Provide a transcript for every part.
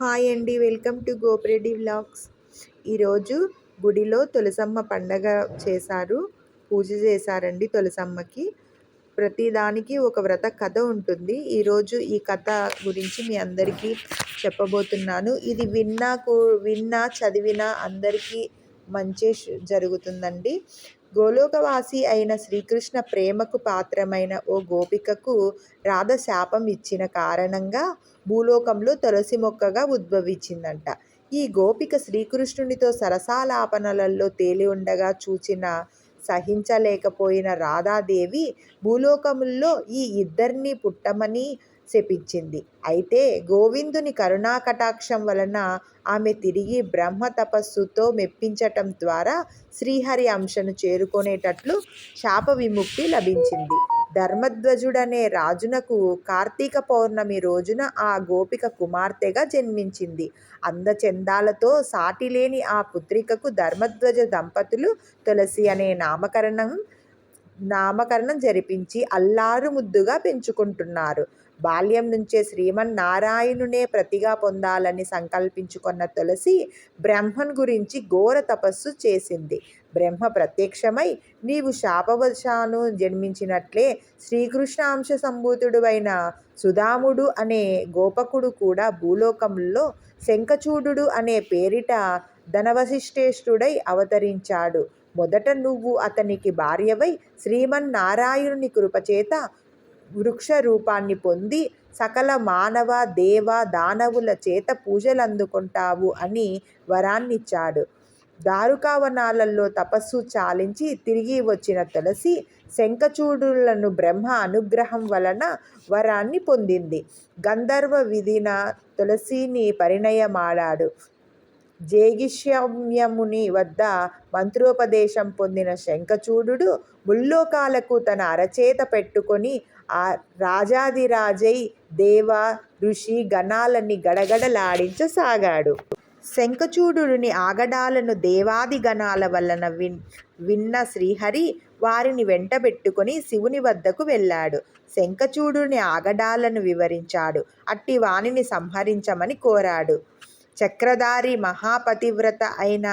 Hi అండి welcome to Gopireddy vlogs. ఈరోజు గుడిలో తులసమ్మ పండగ చేశారు పూజ చేశారండి తులసమ్మకి. ప్రతిదానికి ఒక వ్రత కథ ఉంటుంది. ఈరోజు ఈ కథ గురించి మీ అందరికీ చెప్పబోతున్నాను. ఇది విన్నా విన్నా చదివినా అందరికీ మంచి జరుగుతుందండి. గోలోకవాసి అయిన శ్రీకృష్ణ ప్రేమకు పాత్రమైన ఓ గోపికకు రాధ శాపం ఇచ్చిన కారణంగా భూలోకంలో తులసి మొక్కగా ఉద్భవించిందంట. ఈ గోపిక శ్రీకృష్ణునితో సరసాలాపనలలో తేలి ఉండగా చూచిన సహించలేకపోయిన రాధాదేవి భూలోకముల్లో ఈ ఇద్దరిని పుట్టమని శపించింది అయితే గోవిందుని కరుణాకటాక్షం వలన ఆమె తిరిగి బ్రహ్మ తపస్సుతో మెప్పించటం ద్వారా శ్రీహరి అంశను చేరుకునేటట్లు శాప విముక్తి లభించింది. ధర్మధ్వజుడనే రాజునకు కార్తీక పౌర్ణమి రోజున ఆ గోపిక కుమార్తెగా జన్మించింది. అందచందాలతో సాటిలేని ఆ పుత్రికకు ధర్మధ్వజ దంపతులు తులసి అనే నామకరణం నామకరణం జరిపించి అల్లారు ముద్దుగా పెంచుకుంటున్నారు. బాల్యం నుంచే శ్రీమన్నారాయణునే ప్రతిగా పొందాలని సంకల్పించుకున్న తులసి బ్రహ్మన్ గురించి ఘోర తపస్సు చేసింది. బ్రహ్మ ప్రత్యక్షమై నీవు శాపవశాను జన్మించినట్లే శ్రీకృష్ణ అంశ సంభూతుడు సుధాముడు అనే గోపకుడు కూడా భూలోకంలో శంఖచూడు అనే పేరిట ధనవశిష్టేష్ఠుడై అవతరించాడు. మొదట నువ్వు అతనికి భార్యవై శ్రీమన్నారాయణుని కృపచేత వృక్ష రూపాన్ని పొంది సకల మానవ దేవ దానవుల చేత పూజలందుకుంటావు అని వరాన్నిచ్చాడు. దారుకావనాలలో తపస్సు చాలించి తిరిగి వచ్చిన తులసి శంఖచూడులను బ్రహ్మ అనుగ్రహం వలన వరాన్ని పొందింది. గంధర్వ విధిన తులసిని పరిణయమాడాడు. జేగిష్యమ్యముని వద్ద మంత్రోపదేశం పొందిన శంఖచూడు ముల్లోకాలకు తన అరచేత పెట్టుకొని ఆ రాజాదిరాజై దేవ ఋషి గణాలని గడగడలాడించసాగాడు శంఖచూడుని ఆగడాలను దేవాది గణాల వలన విన్ విన్న శ్రీహరి వారిని వెంటబెట్టుకొని శివుని వద్దకు వెళ్ళాడు. శంఖచూడుని ఆగడాలను వివరించాడు. అట్టి వాణిని సంహరించమని కోరాడు. చక్రధారి మహాపతివ్రత అయిన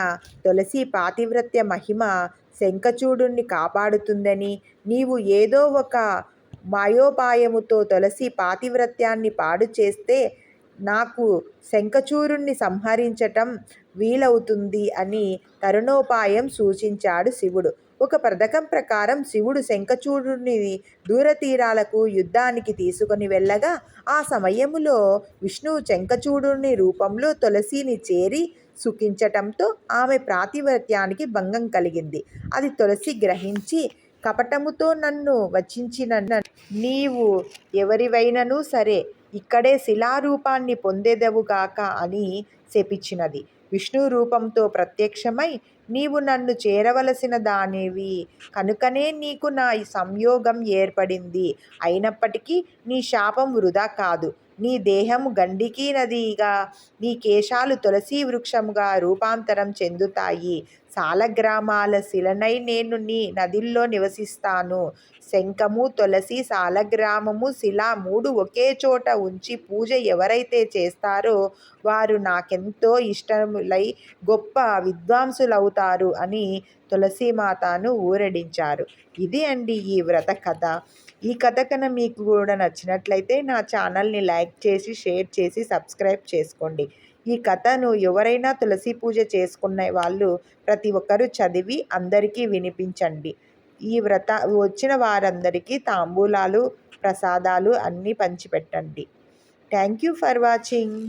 తులసి పాతివ్రత్య మహిమ శంఖచూడుణ్ణి కాపాడుతుందని నీవు ఏదో ఒక మాయోపాయముతో తులసి పాతివ్రత్యాన్ని పాడు చేస్తే నాకు శంఖచూరుణ్ణి సంహరించటం వీలవుతుంది అని తరుణోపాయం సూచించాడు శివుడు. ఒక పథకం ప్రకారం శివుడు శంఖచూడుని దూరతీరాలకు యుద్ధానికి తీసుకుని వెళ్ళగా ఆ సమయములో విష్ణువు శంఖచూడుని రూపంలో తులసిని చేరి సుఖించటంతో ఆమె ప్రాతివ్రత్యానికి భంగం కలిగింది. అది తులసి గ్రహించి కపటముతో నన్ను వచించిన నీవు ఎవరివైనను సరే ఇక్కడే శిలారూపాన్ని పొందేదవుగాక అని శపించినది. విష్ణు రూపంతో ప్రత్యక్షమై నీవు నన్ను చేరవలసిన దానివి కనుకనే నీకు నా సంయోగం ఏర్పడింది. అయినప్పటికీ నీ శాపం వృధా కాదు. నీ దేహము గండికీ నదిగా నీ కేశాలు తులసి వృక్షముగా రూపాంతరం చెందుతాయి. సాలగ్రామాల శిలనై నేను నీ నదిల్లో నివసిస్తాను. శంఖము తులసి సాలగ్రామము శిల మూడు ఒకే చోట ఉంచి పూజ ఎవరైతే చేస్తారో వారు నాకెంతో ఇష్టములై గొప్ప విద్వాంసులవుతారు అని తులసీమాతను ఊరడించారు. ఇది అండి ఈ వ్రత కథ. ఈ కథ కన్నా మీకు కూడా నచ్చినట్లయితే నా ఛానల్ని లైక్ చేసి షేర్ చేసి సబ్స్క్రైబ్ చేసుకోండి. ఈ కథను ఎవరైనా తులసి పూజ చేసుకునే వాళ్ళు ప్రతి ఒక్కరూ చదివి అందరికీ వినిపించండి. ఈ వ్రత వచ్చిన వారందరికీ తాంబూలాలు ప్రసాదాలు అన్నీ పంచిపెట్టండి. Thank you for watching.